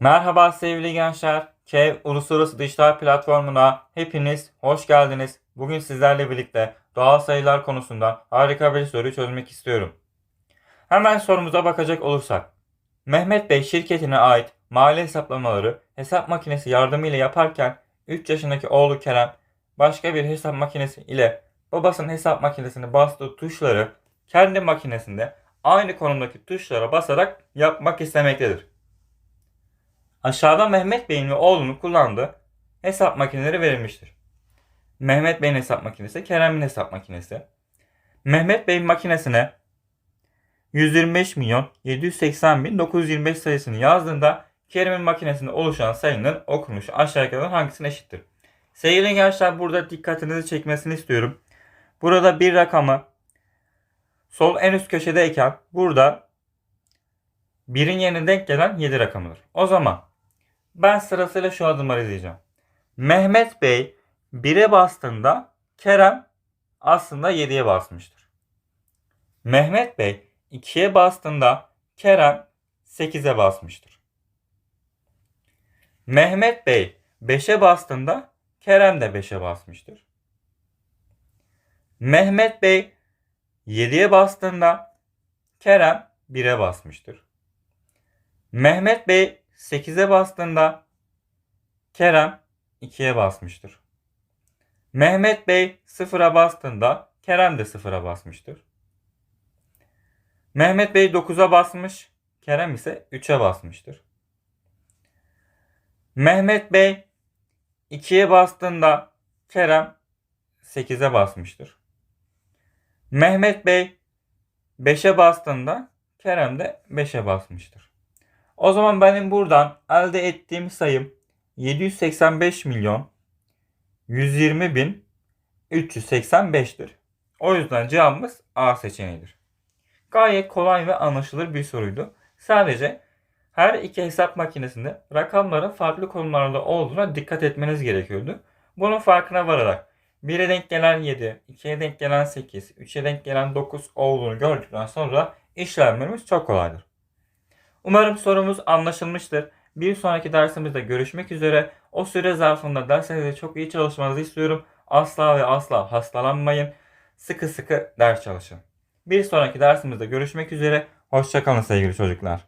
Merhaba sevgili gençler. KEV Uluslararası Dijital Platformu'na hepiniz hoş geldiniz. Bugün sizlerle birlikte doğal sayılar konusunda harika bir soruyu çözmek istiyorum. Hemen sorumuza bakacak olursak. Mehmet Bey şirketine ait mali hesaplamaları hesap makinesi yardımıyla yaparken 3 yaşındaki oğlu Kerem başka bir hesap makinesi ile babasının hesap makinesine bastığı tuşları kendi makinesinde aynı konumdaki tuşlara basarak yapmak istemektedir. Aşağıda Mehmet Bey'in ve oğlunun kullandığı hesap makineleri verilmiştir. Mehmet Bey'in hesap makinesi, Kerem'in hesap makinesi. Mehmet Bey'in makinesine 125 milyon 780 bin 925 sayısını yazdığında Kerem'in makinesinde oluşan sayının okunuşu aşağıdakilerden hangisine eşittir? Sevgili gençler burada dikkatinizi çekmesini istiyorum. Burada bir rakamı sol en üst köşedeyken burada birin yerine denk gelen 7 rakamıdır. O zaman ben sırasıyla şu adımları izleyeceğim. Mehmet Bey 1'e bastığında Kerem aslında 7'ye basmıştır. Mehmet Bey 2'ye bastığında Kerem 8'e basmıştır. Mehmet Bey 5'e bastığında Kerem de 5'e basmıştır. Mehmet Bey 7'ye bastığında Kerem 1'e basmıştır. Mehmet Bey 8'e bastığında Kerem 2'ye basmıştır. Mehmet Bey 0'a bastığında Kerem de 0'a basmıştır. Mehmet Bey 9'a basmış, Kerem ise 3'e basmıştır. Mehmet Bey 2'ye bastığında Kerem 8'e basmıştır. Mehmet Bey 5'e bastığında Kerem de 5'e basmıştır. O zaman benim buradan elde ettiğim sayım 785 milyon 120 bin 385'tir. O yüzden cevabımız A seçeneğidir. Gayet kolay ve anlaşılır bir soruydu. Sadece her iki hesap makinesinde rakamların farklı konumlarda olduğuna dikkat etmeniz gerekiyordu. Bunun farkına vararak 1'e denk gelen 7, 2'ye denk gelen 8, 3'e denk gelen 9 olduğunu gördükten sonra işlemlerimiz çok kolaydır. Umarım sorumuz anlaşılmıştır. Bir sonraki dersimizde görüşmek üzere. O süre zarfında derslerinizde çok iyi çalışmanızı istiyorum. Asla ve asla hastalanmayın. Sıkı sıkı ders çalışın. Bir sonraki dersimizde görüşmek üzere. Hoşçakalın sevgili çocuklar.